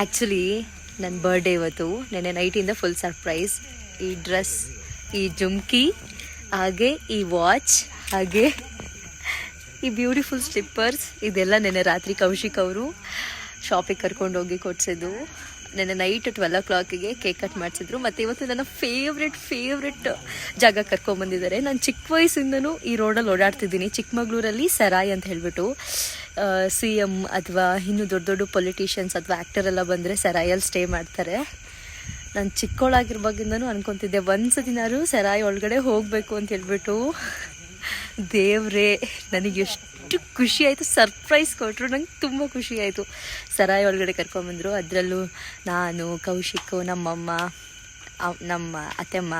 Actually ನನ್ನ birthday ಇವತ್ತು. ನೆನ್ನೆ ನೈಟಿಂದ ಫುಲ್ ಸರ್ಪ್ರೈಸ್ ಈ ಡ್ರೆಸ್ ಈ ಜುಮ್ಕಿ, ಹಾಗೆ ಈ ವಾಚ್ ಹಾಗೆ ಈ ಬ್ಯೂಟಿಫುಲ್ ಸ್ಲಿಪ್ಪರ್ಸ್ ಇದೆಲ್ಲ ನೆನ್ನೆ ರಾತ್ರಿ ಕೌಶಿಕ್ ಅವರು ಶಾಪಿಗೆ ಕರ್ಕೊಂಡು ಹೋಗಿ ಕೊಡ್ಸಿದ್ದು. ನೆನ್ನೆ ನೈಟ್ ಟ್ವೆಲ್ ಓ ಕ್ಲಾಕಿಗೆ ಕೇಕ್ ಕಟ್ ಮಾಡಿಸಿದ್ರು. ಮತ್ತು ಇವತ್ತು ನನ್ನ ಫೇವ್ರೆಟ್ ಫೇವ್ರೆಟ್ ಜಾಗ ಕರ್ಕೊಂಬಂದಿದ್ದಾರೆ ನಾನು ಚಿಕ್ಕ ವಯಸ್ಸಿಂದನೂ ಈ ರೋಡಲ್ಲಿ ಓಡಾಡ್ತಿದ್ದೀನಿ. ಚಿಕ್ಕಮಗಳೂರಲ್ಲಿ ಸರಾಯಿ ಅಂತ ಹೇಳ್ಬಿಟ್ಟು. ಸಿ ಎಂ ಅಥವಾ ಇನ್ನು ದೊಡ್ಡ ದೊಡ್ಡ ಪೊಲಿಟಿಷಿಯನ್ಸ್ ಅಥವಾ ಆ್ಯಕ್ಟರ್ ಎಲ್ಲ ಬಂದರೆ ಸರಾಯಲ್ಲಿ ಸ್ಟೇ ಮಾಡ್ತಾರೆ. ನಾನು ಚಿಕ್ಕವಳಾಗಿರ್ವಾಗಿಂದನೂ ಅನ್ಕೊತಿದ್ದೆ ಒಂದು ಸತಿನಾರು ಸರಾಯಿ ಒಳಗಡೆ ಹೋಗಬೇಕು ಅಂತ ಹೇಳ್ಬಿಟ್ಟು, ದೇವ್ರೇ, ನನಗೆ ಎಷ್ಟು ಖುಷಿ ಆಯಿತು ಸರ್ಪ್ರೈಸ್ ಕೊಟ್ಟರು ನಂಗೆ ತುಂಬ ಖುಷಿ ಆಯಿತು. ಸರಾಯಿ ಒಳಗಡೆ ಕರ್ಕೊಂಬಂದರು, ಅದರಲ್ಲೂ ನಾನು, ಕೌಶಿಕ್, ನಮ್ಮಮ್ಮ ನಮ್ಮ ಅತ್ತೆಮ್ಮ,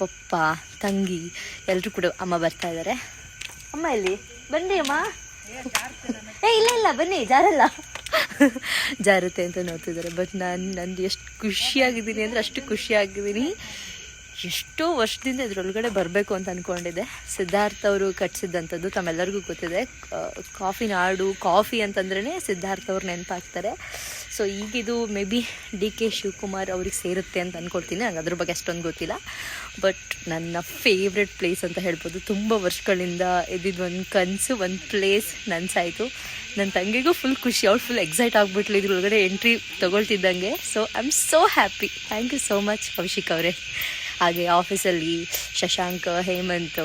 ಪಪ್ಪ, ತಂಗಿ ಎಲ್ಲರೂ ಕೂಡ ಅಮ್ಮ ಬರ್ತಾ ಇದ್ದಾರೆ ಅಮ್ಮ ಇಲ್ಲಿ ಬನ್ನಿ ಅಮ್ಮ. ಏ, ಇಲ್ಲ ಇಲ್ಲ, ಬನ್ನಿ, ಜಾರಲ್ಲ. ಜಾರುತ್ತೆ ಅಂತ ನೋಡ್ತಿದ್ದಾರೆ ಬಟ್ ನಾನು, ನಂದು ಎಷ್ಟು ಖುಷಿಯಾಗಿದ್ದೀನಿ ಅಂದರೆ ಅಷ್ಟು ಖುಷಿಯಾಗಿದ್ದೀನಿ. ಎಷ್ಟೋ ವರ್ಷದಿಂದ ಇದ್ರೊಳಗಡೆ ಬರಬೇಕು ಅಂತ ಅಂದ್ಕೊಂಡಿದ್ದೆ ಸಿದ್ಧಾರ್ಥ ಅವರು ಕಟ್ಸಿದ್ದಂಥದ್ದು ತಮ್ಮೆಲ್ಲರಿಗೂ ಗೊತ್ತಿದೆ. ಕಾಫಿ ನಾಡು ಕಾಫಿ ಅಂತಂದ್ರೇ ಸಿದ್ಧಾರ್ಥ ಅವ್ರು ನೆನಪಾಗ್ತಾರೆ. ಸೊ ಈಗಿದು maybe D K Shivakumar ಅವ್ರಿಗೆ ಸೇರುತ್ತೆ ಅಂತ ಅಂದ್ಕೊಳ್ತೀನಿ ನಂಗೆ ಅದ್ರ ಬಗ್ಗೆ ಅಷ್ಟೊಂದು ಗೊತ್ತಿಲ್ಲ. ಬಟ್ ನನ್ನ ಫೇವ್ರೆಟ್ ಪ್ಲೇಸ್ ಅಂತ ಹೇಳ್ಬೋದು, ತುಂಬ ವರ್ಷಗಳಿಂದ ಇದ್ದಿದ್ದು ಒಂದು ಕನಸು, ಒಂದು ಪ್ಲೇಸ್ ನನ್ಸಾಯಿತು. ನನ್ನ ತಂಗಿಗೂ ಫುಲ್ ಖುಷಿ, ಅವ್ಳು ಫುಲ್ ಎಕ್ಸೈಟ್ ಆಗಿಬಿಟ್ಲು ಇದ್ರೊಳಗಡೆ entry ತೊಗೊಳ್ತಿದ್ದಂಗೆ. So I am so happy thank you so much Kaushik ಅವರೇ. ಹಾಗೆ ಆಫೀಸಲ್ಲಿ ಶಶಾಂಕ್, ಹೇಮಂತ್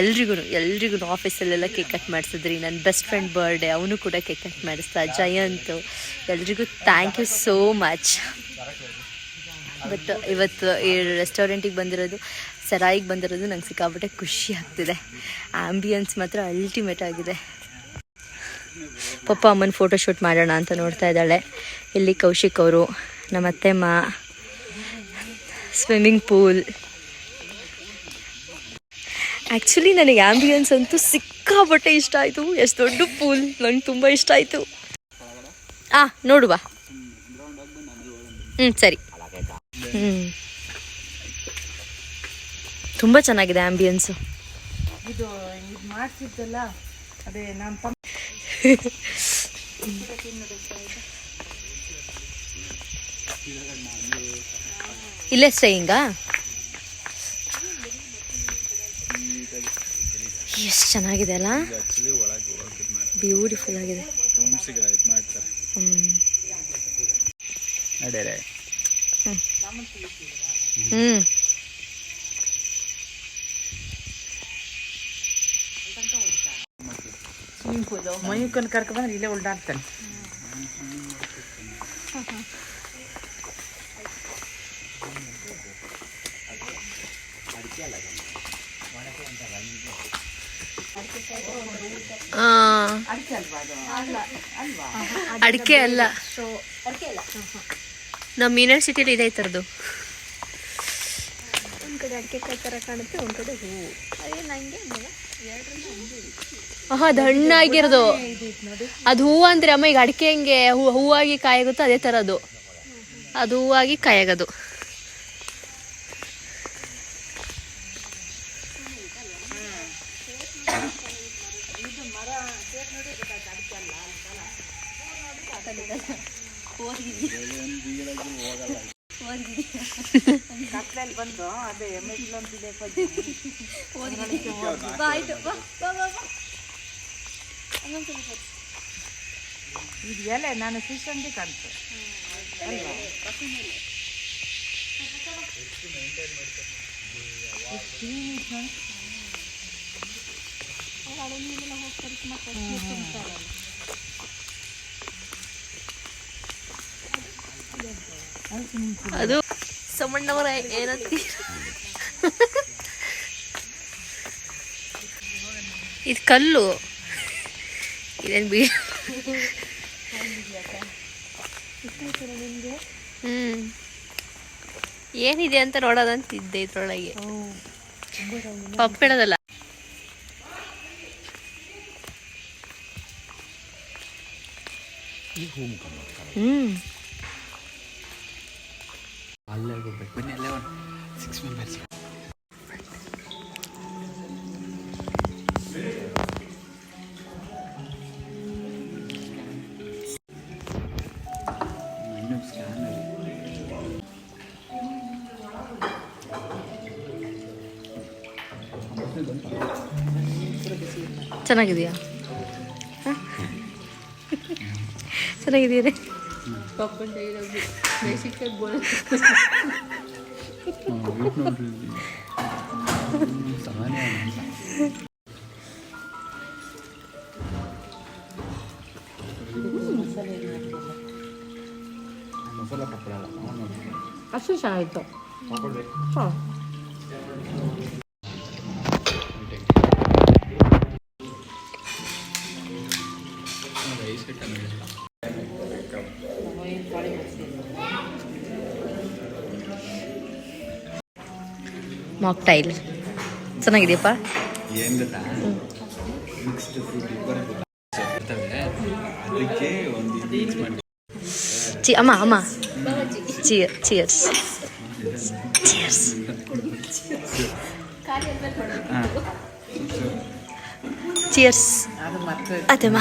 ಎಲ್ರಿಗೂ ಎಲ್ರಿಗೂ ಆಫೀಸಲ್ಲೆಲ್ಲ ಕೇಕ್ ಕಟ್ ಮಾಡಿಸಿದ್ರಿ. ನನ್ನ ಬೆಸ್ಟ್ ಫ್ರೆಂಡ್ ಬರ್ಡೇ ಅವನು ಕೂಡ ಕೇಕ್ ಕಟ್ ಮಾಡಿಸ್ದ ಜಯಂತ್. ಎಲ್ರಿಗೂ thank you so much but ಇವತ್ತು ಈ ರೆಸ್ಟೋರೆಂಟಿಗೆ ಬಂದಿರೋದು, ಸರಾಯಿಗೆ ಬಂದಿರೋದು ನಂಗೆ ಸಿಕ್ಕಾಬಿಟ್ಟೆ ಖುಷಿ ಆಗ್ತಿದೆ. ಆ್ಯಂಬಿಯನ್ಸ್ ಮಾತ್ರ ಅಲ್ಟಿಮೇಟ್ ಆಗಿದೆ. ಪಪ್ಪ ಅಮ್ಮನ ಫೋಟೋ ಶೂಟ್ ಮಾಡೋಣ ಅಂತ ನೋಡ್ತಾ ಇದ್ದಾಳೆ. ಇಲ್ಲಿ ಕೌಶಿಕ್ ಅವರು ನಮ್ಮ ಅತ್ತೆಮ್ಮ ಸ್ವಿಮ್ಮಿಂಗ್ ಪೂಲ್ ಆ್ಯಕ್ಚುಲಿ ನನಗೆ ಆ್ಯಂಬಿಯನ್ಸ್ ಅಂತೂ ಸಿಕ್ಕಾಪಟ್ಟೆ ಇಷ್ಟ ಆಯಿತು. ಎಷ್ಟು ದೊಡ್ಡ ಪೂಲ್ ನಂಗೆ ತುಂಬ ಇಷ್ಟ ಆಯಿತು. ಆ ನೋಡುವ ಹ್ಞೂ ಸರಿ. ಹ್ಞೂ ತುಂಬ ಚೆನ್ನಾಗಿದೆ ಆ್ಯಂಬಿಯನ್ಸು ಇದು ಇದು ಮಾಡ್ಸಿದ್ದಲ್ಲ ಅದೇ ನಾನು ಇಲ್ಲೇ ಸ್ಟೇಯಿಂಗಾ ಎಷ್ಟು ಚೆನ್ನಾಗಿದೆ ಅಲ್ಲ? ಬ್ಯೂಟಿಫುಲ್ ಆಗಿದೆ. ಹ್ಞೂ ಮೈಕನ್ ಕರ್ಕೊಂಡ್ಬಂದ್ರೆ ಇಲ್ಲೇ ಉಲ್ಡಾಡ್ತಾನೆ ಅಡಿಕೆ ಅಲ್ವಾ ಅಂತ ಅಲ್ವಾ ಅಡಿಕೆ ಅಲ್ಲ. ನಮ್ಮ ಯೂನಿವರ್ಸಿಟಿಲಿ ಇದೆ ಈ ಥರದ್ದು. ಆಹಾ ಅದು ಹಣ್ಣಾಗಿರೋದು. ಅದು ಹೂವು ಅಂದ್ರೆ ಅಮ್ಮ ಈಗ ಅಡಿಕೆ ಹೆಂಗೆ ಹೂ ಹೂವಾಗಿ ಕಾಯಾಗುತ್ತೋ ಅದೇ ತರದು ಅದು ಅದು ಹೂವಾಗಿ ಕಾಯಾಗೋದು. ಕತ್ಲಲ್ಲಿ ಬಂದು ಅದೇ ಮೆಟ್ಲೊಂದಿದೆ ಇದು ಎಲೆ ನಾನು ಫಿಶ್ ಅಂಗಡಿ ಕಾಣ್ತು ಅಲ್ವಾ ಎಷ್ಟು clean ಇತ್ತು ನೋಡಿ. ಅದು ಸಮಣ್ಣವರ ಏನಂತೀರ? ಇದು ಕಲ್ಲು. ಇದೇನು ಬಿ ಹ್ಮ್. ಏನಿದೆ ಅಂತ ನೋಡೋದಂತಿದ್ದೆ ಇದ್ರೊಳಗೆ. ಪಪ್ಪಿಡೋದಲ್ಲ ಹ್ಮ್. Bismillah. Bismillah. ಚೆನ್ನಾಗಿದೆಯಾ ಚೆನ್ನಾಗಿದೆಯಾ ರೀ ಮಸಾಲ ಪಪ್ಪಳ ಅಷ್ಟು ಚೆನ್ನಾಗಿತ್ತು ಹಾಂ ಮಾಕ್ಟೈಲ್ ಚೆನ್ನಾಗಿದೆಯಪ್ಪ? ಏನು ಗೊತ್ತಾ ಮಿಕ್ಸ್ಡ್ ಫ್ರೂಟ್ ಅದಕ್ಕೆ ಒಂದು ಮಿಕ್ಸ್ ಮಾಡಿ ಚಿ ಅಮ್ಮ ಅಮ್ಮ ಚಿಯರ್ ಚಿಯರ್ಸ್ ಚಿಯರ್ಸ್ ಚಿಯರ್ಸ್ ಅದೇಮ್ಮ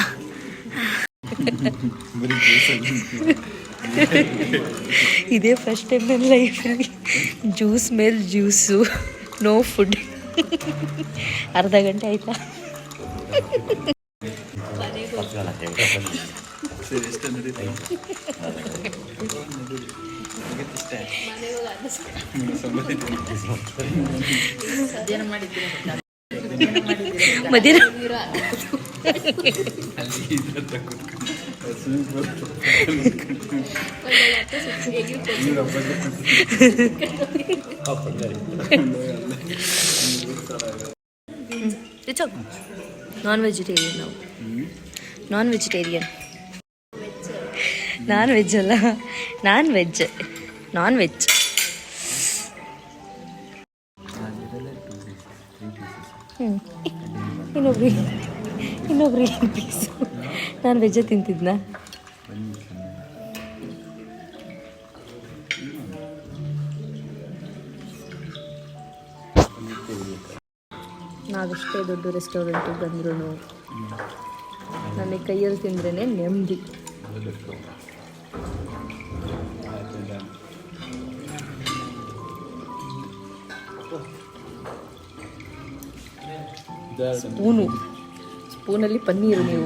ಇದೇ ಫಸ್ಟ್ ಟೈಮ್ ನನ್ನ ಲೈಫಲ್ಲಿ ಜ್ಯೂಸ್ ಮೇಲೆ ಜ್ಯೂಸು ನೋ ಫುಡ್ ಅರ್ಧ ಗಂಟೆ ಆಯ್ತಾ? ಮಧ್ಯಾಹ್ನ ಅಲ್ಲಿ ಇದ್ರ ಕೂತ್ಕೊಂಡು ಸ್ವಿಮ್ಮಿಂಗ್ ಪೂಲ್ ನಾನ್ ವೆಜಿಟೇರಿಯನ್ ನಾವು ನಾನ್ ವೆಜಿಟೇರಿಯನ್ ನಾನ್ ವೆಜ್ ಅಲ್ಲ ನಾನ್ ವೆಜ್ ನಾನ್ ವೆಜ್ ಹ್ಞೂ ಇನ್ನೊಬ್ರಿ ಇನ್ನೊಬ್ರಿ ಪೀಸು ನಾನು ವೆಜ್ಜೇ ತಿಂತಿದ್ನ? ನಾವೆಷ್ಟೇ ದೊಡ್ಡ ರೆಸ್ಟೋರೆಂಟಿಗೆ ಬಂದ್ರು ನನಗೆ ಕೈಯಲ್ಲಿ ತಿಂದ್ರೇ ನೆಮ್ಮದಿ. ಸ್ಪೂನು. ಸ್ಪೂನಲ್ಲಿ ಪನ್ನೀರು ನೀವು.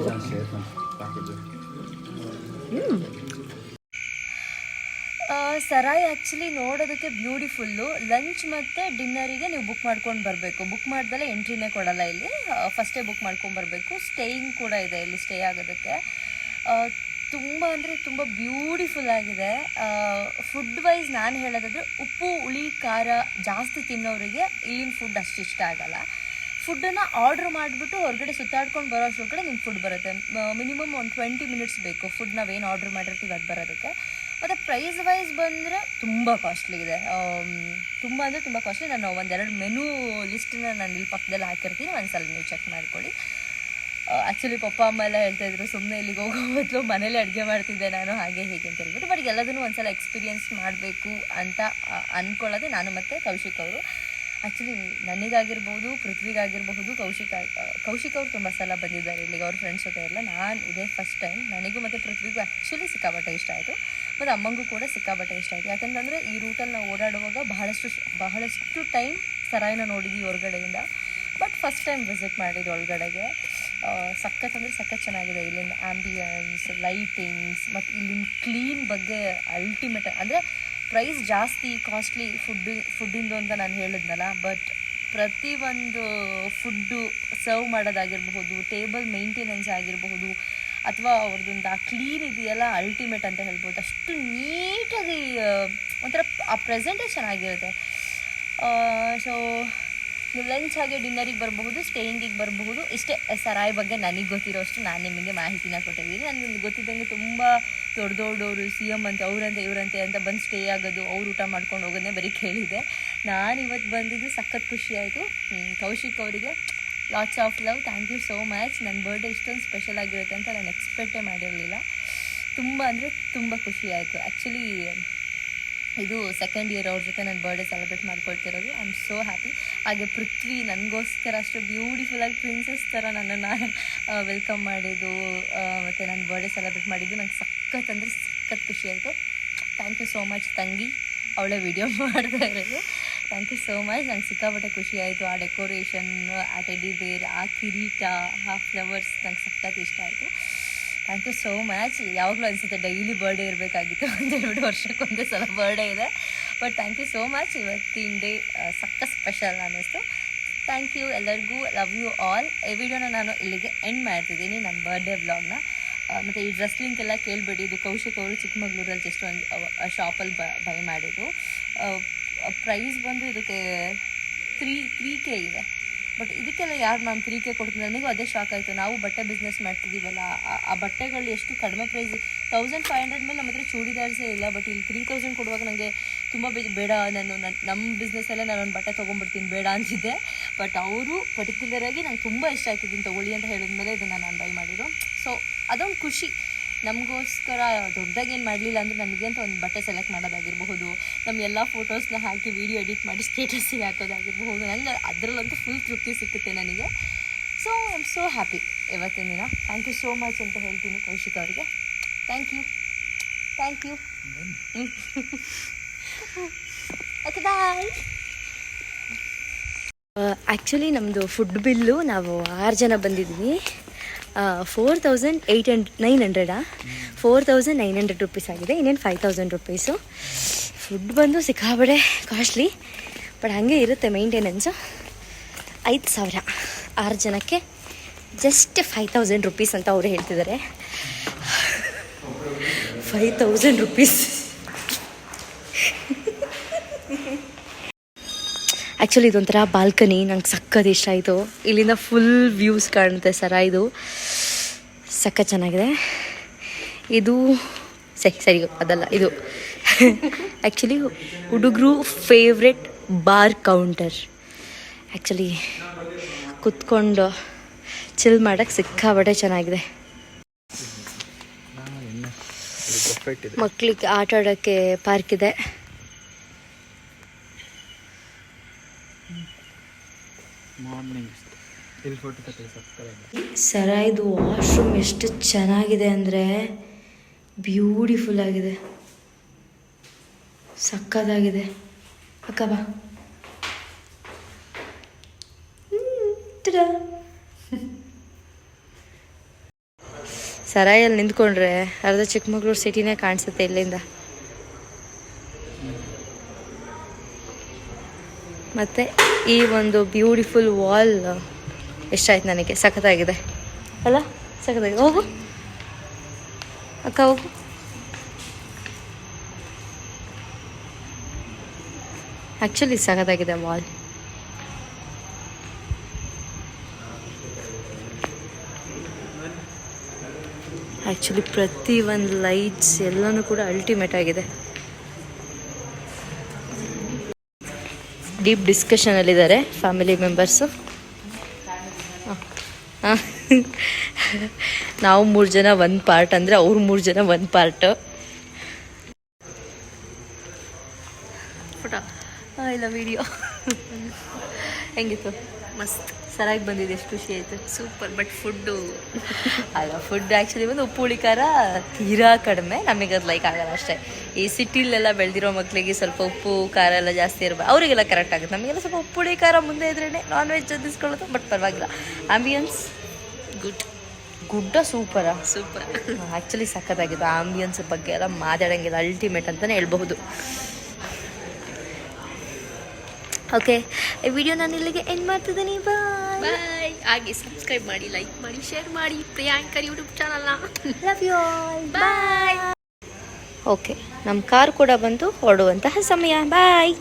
ಸರಾಯ್ ಆ್ಯಕ್ಚುಲಿ ನೋಡೋದಕ್ಕೆ ಬ್ಯೂಟಿಫುಲ್ಲು ಲಂಚ್ ಮತ್ತು ಡಿನ್ನರಿಗೆ ನೀವು ಬುಕ್ ಮಾಡ್ಕೊಂಡು ಬರಬೇಕು. ಬುಕ್ ಮಾಡ್ದಲ್ಲೇ ಎಂಟ್ರಿನೇ ಕೊಡಲ್ಲ ಇಲ್ಲಿ. ಫಸ್ಟೇ ಬುಕ್ ಮಾಡ್ಕೊಂಡು ಬರಬೇಕು. ಸ್ಟೇಯಿಂಗ್ ಕೂಡ ಇದೆ ಇಲ್ಲಿ ಸ್ಟೇ ಆಗೋದಕ್ಕೆ. ತುಂಬ ಅಂದರೆ ತುಂಬ ಬ್ಯೂಟಿಫುಲ್ ಆಗಿದೆ. ಫುಡ್ ವೈಸ್ ನಾನು ಹೇಳೋದಾದ್ರೆ ಉಪ್ಪು, ಹುಳಿ, ಖಾರ ಜಾಸ್ತಿ ತಿನ್ನೋರಿಗೆ ಇಲ್ಲಿನ ಫುಡ್ ಅಷ್ಟು ಇಷ್ಟ ಆಗಲ್ಲ. ಫುಡ್ಡನ್ನು ಆರ್ಡ್ರ್ ಮಾಡಿಬಿಟ್ಟು ಹೊರಗಡೆ ಸುತ್ತಾಡ್ಕೊಂಡು ಬರೋ ಅಷ್ಟೊಳಗಡೆ ನಿಮ್ಮ ಫುಡ್ ಬರುತ್ತೆ. ಮಿನಿಮಮ್ ಒಂದು ಟ್ವೆಂಟಿ ಮಿನಿಟ್ಸ್ ಬೇಕು. ಫುಡ್ ನಾವೇನು ಆರ್ಡ್ರ್ ಮಾಡಿರ್ತೀವಿ ಅದು ಬರೋದಕ್ಕೆ. ಮತ್ತು ಪ್ರೈಸ್ ವೈಸ್ ಬಂದರೆ ತುಂಬ ಕಾಸ್ಟ್ಲಿ ಇದೆ. ತುಂಬ ಅಂದರೆ ತುಂಬ ಕಾಸ್ಟ್ಲಿ ನಾನು ಒಂದೆರಡು ಮೆನು ಲಿಸ್ಟನ್ನ ನಾನು ಇಲ್ಲಿ ಪಕ್ಕದಲ್ಲಿ ಹಾಕಿರ್ತೀನಿ. ಒಂದ್ಸಲ ನೀವು ಚೆಕ್ ಮಾಡ್ಕೊಳ್ಳಿ. ಆ್ಯಕ್ಚುಲಿ ಪಪ್ಪ, ಅಮ್ಮ ಎಲ್ಲ ಹೇಳ್ತಾ ಇದ್ರು ಸುಮ್ಮನೆ ಇಲ್ಲಿಗೆ ಹೋಗೋ ಮೊದಲು ಮನೇಲಿ ಅಡುಗೆ ಮಾಡ್ತಿದ್ದೆ ನಾನು, ಹಾಗೆ ಹೀಗೆ ಅಂತ ಹೇಳ್ಬಿಟ್ಟು. ಬಟ್ ಎಲ್ಲದನ್ನೂ ಒಂದ್ಸಲ ಎಕ್ಸ್ಪೀರಿಯನ್ಸ್ ಮಾಡಬೇಕು ಅಂತ ಅಂದ್ಕೊಳ್ಳೋದೇ ನಾನು ಮತ್ತು ಕೌಶಿಕ್ ಅವರು. ಆ್ಯಕ್ಚುಲಿ ನನಗಾಗಿರ್ಬೋದು, ಪೃಥ್ವಿಗಾಗಿರಬಹುದು, ಕೌಶಿಕ್ ಕೌಶಿಕ್ ಅವರು ತುಂಬ ಸಲ ಬಂದಿದ್ದಾರೆ ಇಲ್ಲಿಗೆ. ಅವ್ರ ಫ್ರೆಂಡ್ಸ್ ಜೊತೆ ಎಲ್ಲ ನಾನು ಇದೇ ಫಸ್ಟ್ ಟೈಮ್ ನನಗೂ ಮತ್ತು ಪೃಥ್ವಿಗೂ ಆ್ಯಕ್ಚುಲಿ ಸಿಕ್ಕಾಪಟ್ಟೆ ಇಷ್ಟ ಆಯಿತು. ಮತ್ತು ಅಮ್ಮಂಗೂ ಕೂಡ ಸಿಕ್ಕಾಪಟ್ಟೆ ಇಷ್ಟ ಆಯಿತು. ಯಾಕಂತಂದರೆ ಈ ರೂಟಲ್ಲಿ ನಾವು ಓಡಾಡುವಾಗ ಬಹಳಷ್ಟು ಬಹಳಷ್ಟು ಟೈಮ್ ಸರಾಯಿನ ನೋಡಿದ್ವಿ ಹೊರಗಡೆಯಿಂದ. ಬಟ್ ಫಸ್ಟ್ ಟೈಮ್ ವಿಸಿಟ್ ಮಾಡಿದ್ದು ಒಳಗಡೆಗೆ. ಸಖತ್ ಅಂದರೆ ಸಖತ್ ಚೆನ್ನಾಗಿದೆ. ಇಲ್ಲಿನ ಆ್ಯಂಬಿಯನ್ಸ್ ಲೈಟಿಂಗ್ಸ್ ಮತ್ತು ಇಲ್ಲಿನ ಕ್ಲೀನ್ ಬಗ್ಗೆ ಅಲ್ಟಿಮೇಟ್ ಅಂದರೆ ಪ್ರೈಸ್ ಜಾಸ್ತಿ ಕಾಸ್ಟ್ಲಿ ಫುಡ್ ಫುಡ್ಡಿಂದು ಅಂತ ನಾನು ಹೇಳಿದ್ನಲ್ಲ ಬಟ್ ಪ್ರತಿಯೊಂದು ಫುಡ್ಡು ಸರ್ವ್ ಮಾಡೋದಾಗಿರಬಹುದು ಟೇಬಲ್ ಮೇಂಟೆನೆನ್ಸ್ ಆಗಿರಬಹುದು, ಅಥವಾ ಅವ್ರದ್ದೊಂದು ಆ ಕ್ಲೀನ್ ಇದೆಯಲ್ಲ ಅಲ್ಟಿಮೇಟ್ ಅಂತ ಹೇಳ್ಬೋದು, ಅಷ್ಟು ನೀಟಾಗಿ ಒಂಥರ, ಆ ಪ್ರೆಸೆಂಟೇ ಚೆನ್ನಾಗಿರುತ್ತೆ ಸೊ ಲಂಚ್ ಹಾಗೆ ಡಿನ್ನರಿಗೆ ಬರಬಹುದು ಸ್ಟೇಯಿಂಗಿಗೆ ಬರಬಹುದು. ಇಷ್ಟೇ, ಸರಾಯ್ ಬಗ್ಗೆ ನನಗೆ ಗೊತ್ತಿರೋಷ್ಟು ನಾನು ನಿಮಗೆ ಮಾಹಿತಿನ ಕೊಟ್ಟಿದ್ದೀನಿ. ನನಗೆ ಗೊತ್ತಿದ್ದಂಗೆ ತುಂಬ ದೊಡ್ಡ ದೊಡ್ಡವರು ಸಿ ಎಂ ಅಂತ, ಅವರಂತೆ, ಇವರಂತೆ ಅಂತ ಬಂದು ಸ್ಟೇ ಆಗೋದು, ಅವ್ರು ಊಟ ಮಾಡ್ಕೊಂಡು ಹೋಗೋದನ್ನೇ ಬರೀ ಕೇಳಿದೆ ನಾನು ಇವತ್ತು ಬಂದಿದ್ದು ಸಖತ್ ಖುಷಿ ಆಯಿತು. ಕೌಶಿಕ್ ಅವರಿಗೆ lots of love thank you so much ನನ್ನ ಬರ್ಡೇ ಇಷ್ಟೊಂದು ಸ್ಪೆಷಲ್ ಆಗಿರುತ್ತೆ ಅಂತ ನಾನು ಎಕ್ಸ್ಪೆಕ್ಟೇ ಮಾಡಿರಲಿಲ್ಲ. ತುಂಬ ಅಂದರೆ ತುಂಬ ಖುಷಿ ಆಯಿತು. ಆ್ಯಕ್ಚುಲಿ ಇದು ಸೆಕೆಂಡ್ ಇಯರ್ ಅವ್ರ ಜೊತೆ ನಾನು ಬರ್ಡೇ ಸೆಲೆಬ್ರೇಟ್ ಮಾಡ್ಕೊಳ್ತಿರೋದು. ಐ ಆಮ್ ಸೋ ಹ್ಯಾಪಿ ಹಾಗೆ ಪೃಥ್ವಿ ನನಗೋಸ್ಕರ ಅಷ್ಟು ಬ್ಯೂಟಿಫುಲ್ಲಾಗಿ ಪ್ರಿನ್ಸಸ್ ಥರ ನನ್ನನ್ನು ವೆಲ್ಕಮ್ ಮಾಡಿದ್ದು ಮತ್ತು ನಾನು ಬರ್ಡೇ ಸೆಲೆಬ್ರೇಟ್ ಮಾಡಿದ್ದು ನಂಗೆ ಸಖತ್ ಅಂದರೆ ಸಖತ್ ಖುಷಿ ಆಯಿತು. ಥ್ಯಾಂಕ್ ಯು ಸೋ ಮಚ್ ತಂಗಿ. ಅವಳೇ ವಿಡಿಯೋ ಮಾಡ್ತಾ ಇರೋದು. ಥ್ಯಾಂಕ್ ಯು ಸೋ ಮಚ್ ನಂಗೆ ಸಿಕ್ಕಾಪಟ್ಟೆ ಖುಷಿ ಆಯಿತು. ಆ ಡೆಕೋರೇಷನ್ ಆ ಟೆಡಿ ಬೇರ್ ಆ ಕಿರೀಟ, ಆ ಫ್ಲವರ್ಸ್ ನಂಗೆ ಸಖತ್ ಇಷ್ಟ ಆಯಿತು. ಥ್ಯಾಂಕ್ ಯು ಸೋ ಮಚ್ ಯಾವಾಗಲೂ ಅನಿಸುತ್ತೆ ಡೈಲಿ ಬರ್ಡೇ ಇರಬೇಕಾಗಿತ್ತು ಒಂದೆರಡು ವರ್ಷಕ್ಕೆ ಒಂದೇ ಸಲ ಬರ್ಡೇ ಇದೆ. But thank you so much ಇವತ್ತಿನ ಡೇ ಸಕ್ಕ ಸ್ಪೆಷಲ್ ಅನ್ನಿಸ್ತು. ಥ್ಯಾಂಕ್ ಯು ಎಲ್ಲರಿಗೂ. Love you all. ಈ ವಿಡಿಯೋನ ನಾನು ಇಲ್ಲಿಗೆ ಎಂಡ್ ಮಾಡ್ತಿದ್ದೀನಿ ನನ್ನ ಬರ್ಡೇ ವ್ಲಾಗ್ನ ಮತ್ತು ಈ ಡ್ರೆಸ್ ಲಿಂಕ್ ಎಲ್ಲ ಕೇಳಬೇಡಿ. ಇದು ಕೌಶಿಕ್ ಅವರು ಚಿಕ್ಕಮಗಳೂರಲ್ಲಿ ಜಸ್ಟ್ ಒಂದು ಶಾಪಲ್ಲಿ ಬ ಬೈ ಮಾಡಿದ್ದು. ಪ್ರೈಸ್ ಬಂದು ಇದಕ್ಕೆ ತ್ರೀ ತ್ರೀ ಕೆ ಇದೆ. ಬಟ್ ಇದಕ್ಕೆಲ್ಲ ಯಾರು ನಾನು ತ್ರೀ ಕೆ ಕೊಡ್ತೀನಿ ನನಗೂ ಅದೇ ಶಾಕ್ ಆಯಿತು. ನಾವು ಬಟ್ಟೆ ಬಿಸ್ನೆಸ್ ಮಾಡ್ತಿದ್ದೀವಲ್ಲ ಆ- ಬಟ್ಟೆಗಳು ಎಷ್ಟು ಕಡಿಮೆ ಪ್ರೈಸ್ ತೌಸಂಡ್ ಫೈವ್ ಹಂಡ್ರೆಡ್ ಮೇಲೆ ನಮ್ಮ ಹತ್ರ ಚೂಡಿದಾರ್ಸೇ ಇಲ್ಲ. ಬಟ್ ಇಲ್ಲಿ ತ್ರೀ ತೌಸಂಡ್ ಕೊಡುವಾಗ ನನಗೆ ತುಂಬ ಬೇಡ. ನಾನು ನನ್ನ ನಮ್ಮ ಬಿಸ್ನೆಸ್ಸಲ್ಲೇ ನಾನು ಒಂದು ಬಟ್ಟೆ ತೊಗೊಂಡ್ಬಿಡ್ತೀನಿ. ಬೇಡ ಅಂತಿದ್ದೆ. ಬಟ್ ಅವರು ಪರ್ಟಿಕ್ಯುಲರಾಗಿ ನಂಗೆ ತುಂಬ ಇಷ್ಟ ಆಯ್ತಿದ್ದೀನಿ ತೊಗೊಳ್ಳಿ ಅಂತ ಹೇಳಿದ್ಮೇಲೆ ಇದನ್ನು ನಾನು ಬೈ ಮಾಡಿದ್ದು. ಸೊ ಅದೊಂದು ಖುಷಿ. ನಮಗೋಸ್ಕರ ದೊಡ್ಡದಾಗಿ ಏನು ಮಾಡಲಿಲ್ಲ ಅಂದರೆ ನಮಗೆ ಅಂತ ಒಂದು ಬಟ್ಟೆ ಸೆಲೆಕ್ಟ್ ಮಾಡೋದಾಗಿರಬಹುದು ನಮ್ಮ ಎಲ್ಲ ಫೋಟೋಸ್ನ ಹಾಕಿ ವೀಡಿಯೋ ಎಡಿಟ್ ಮಾಡಿ ಸ್ಟೇಟಸ್ಸಿಗೆ ಹಾಕೋದಾಗಿರಬಹುದು ನನಗೆ ಅದರಲ್ಲಂತೂ ಫುಲ್ ತೃಪ್ತಿ ಸಿಕ್ಕುತ್ತೆ ನನಗೆ. So I am so happy ಇವತ್ತಿನ ದಿನ. ಥ್ಯಾಂಕ್ ಯು ಸೋ ಮಚ್ ಅಂತ ಹೇಳ್ತೀನಿ ಕೌಶಿಕ್ ಅವರಿಗೆ. Thank you thank you okay bye actually ನಮ್ಮದು ಫುಡ್ ಬಿಲ್ಲು ನಾವು ಆರು ಜನ ಬಂದಿದ್ದೀವಿ four thousand eight hundred nine ಹಂಡ್ರೆಡಾ four thousand nine hundred rupees ಆಗಿದೆ, ಇನ್ನೇನು ಫೈವ್ ತೌಸಂಡ್ ರುಪೀಸು ಫುಡ್ ಬಂದು ಸಿಕ್ಕಾಬಡೆ ಕಾಸ್ಟ್ಲಿ ಬಟ್ ಹಾಗೆ ಇರುತ್ತೆ ಮೈಂಟೆನೆನ್ಸು ಐದು ಸಾವಿರ. ಆರು ಜನಕ್ಕೆ ಜಸ್ಟ್ ಫೈವ್ ತೌಸಂಡ್ ರುಪೀಸ್ ಅಂತ ಅವರು ಹೇಳ್ತಿದ್ದಾರೆ. ಫೈವ್ ತೌಸಂಡ್ ರುಪೀಸ್ ಆ್ಯಕ್ಚುಲಿ ಇದೊಂಥರ ಬಾಲ್ಕನಿ ನಂಗೆ ಸಕ್ಕದ ಇಷ್ಟ ಆಯಿತು ಇಲ್ಲಿಂದ ಫುಲ್ ವ್ಯೂಸ್ ಕಾಣುತ್ತೆ ಸರ ಇದು. ಸಕ್ಕ ಚೆನ್ನಾಗಿದೆ. ಇದು, ಸರಿ ಸರಿ, ಅದಲ್ಲ, ಇದು. ಆ್ಯಕ್ಚುಲಿ ಹುಡುಗರು ಫೇವ್ರೆಟ್ ಬಾರ್ ಕೌಂಟರ್ ಆ್ಯಕ್ಚುಲಿ ಕುತ್ಕೊಂಡು ಚಿಲ್ ಮಾಡೋಕ್ಕೆ ಸಿಕ್ಕಾಬಟ್ಟೆ ಚೆನ್ನಾಗಿದೆ. ಮಕ್ಕಳಿಗೆ ಆಟ ಆಡೋಕ್ಕೆ ಪಾರ್ಕ್ ಇದೆ. ಮಾರ್ನಿಂಗ್ ಇಲ್ಲಿ ಫೋಟೋ ತಗೊಳ್ಳಿ ಸಕ್ಕತ್ತಾಗಿದೆ ಸರ, ಇದು ವಾಶ್ರೂಮ್ ಎಷ್ಟು ಚೆನ್ನಾಗಿದೆ ಅಂದರೆ ಬ್ಯೂಟಿಫುಲ್ ಆಗಿದೆ ಸಕ್ಕದಾಗಿದೆ ಅಕ್ಕ ಬಾ. ಸರಾಯಲ್ಲಿ ನಿಂತ್ಕೊಂಡ್ರೆ? ಅರ್ಧ ಚಿಕ್ಕಮಗಳೂರು ಸಿಟಿನೇ ಕಾಣಿಸುತ್ತೆ ಇಲ್ಲಿಂದ. ಮತ್ತೆ ಈ ಒಂದು ಬ್ಯೂಟಿಫುಲ್ ವಾಲ್. ಎಷ್ಟಾಯ್ತು ನನಗೆ? ಸಖತ್ತಾಗಿದೆ. ಅಲ್ಲ, ಸಖತ್ತಾಗಿದೆ. ಹೋಗು. ಅಕ್ಕ, ಹೋಗು. ಆ್ಯಕ್ಚುಲಿ ಸಖತ್ತಾಗಿದೆ ವಾಲ್ ಆ್ಯಕ್ಚುಲಿ ಪ್ರತಿ ಒಂದು ಲೈಟ್ಸ್ ಎಲ್ಲನೂ ಕೂಡ ಅಲ್ಟಿಮೇಟ್ ಆಗಿದೆ. ಡೀಪ್ ಡಿಸ್ಕಷನಲ್ಲಿದ್ದಾರೆ ಫ್ಯಾಮಿಲಿ ಮೆಂಬರ್ಸು ನಾವು ಮೂರು ಜನ ಒಂದು ಪಾರ್ಟ್ ಅಂದರೆ ಅವ್ರು ಮೂರು ಜನ ಒಂದು ಪಾರ್ಟ್ ಫೋಟೋ. ಇಲ್ಲ ವಿಡಿಯೋ ಹೆಂಗಿತ್ತು ಮಸ್ತ್. ಸರಾಗಿ ಬಂದಿದೆ ಎಷ್ಟು ಖುಷಿ ಆಯಿತು. ಸೂಪರ್ ಬಟ್ ಫುಡ್ಡು ಅಲ್ಲ ಫುಡ್ ಆ್ಯಕ್ಚುಲಿ ಬಂದು ಉಪ್ಪು ಹುಳಿ ಖಾರ ತೀರಾ ಕಡಿಮೆ. ನಮಗೆ ಅದು ಲೈಕ್ ಆಗಲ್ಲ ಅಷ್ಟೇ. ಈ ಸಿಟಿಲೆಲ್ಲ ಬೆಳೆದಿರೋ ಮಕ್ಕಳಿಗೆ ಸ್ವಲ್ಪ ಉಪ್ಪು ಖಾರ ಎಲ್ಲ ಜಾಸ್ತಿ ಇರಬೇಕು ಅವರಿಗೆಲ್ಲ ಕರೆಕ್ಟ್ ಆಗುತ್ತೆ. ನಮಗೆಲ್ಲ ಸ್ವಲ್ಪ ಉಪ್ಪು ಹುಳಿ ಖಾರ ಮುಂದೆ ಇದ್ರೇ ನಾನ್ ವೆಜ್ ಅಂದಿಸ್ಕೊಳ್ಳೋದು ಬಟ್ ಪರವಾಗಿಲ್ಲ. ಆಂಬಿಯನ್ಸ್ ಗುಡ್ ಗುಡ್ಡ ಸೂಪರಾ. ಸೂಪರ್. ಆ್ಯಕ್ಚುಲಿ ಸಖತ್ತಾಗಿದೆ ಆಂಬಿಯನ್ಸ್ ಬಗ್ಗೆ ಎಲ್ಲ ಮಾತಾಡಂಗಿಲ್ಲ. ಅಲ್ಟಿಮೇಟ್ ಅಂತಲೇ ಹೇಳ್ಬಹುದು. ಓಕೆ ಈ ವಿಡಿಯೋ ನಾನು ಇಲ್ಲಿಗೆ ಎಂಡ್ ಮಾಡ್ತಿದ್ದೀನಿ. ಬಾಯ್ ಬಾಯ್ ಹಾಗೆ ಸಬ್ಸ್ಕ್ರೈಬ್ ಮಾಡಿ ಲೈಕ್ ಮಾಡಿ ಶೇರ್ ಮಾಡಿ. ಪ್ರಿಯಾಂಕರ್ ಯೂಟ್ಯೂಬ್ ಚಾನಲ್ನ love you all bye okay ನಮ್ಮ ಕಾರ್ ಕೂಡ ಬಂದು ಹೊರಡುವಂತಹ ಸಮಯ. ಬಾಯ್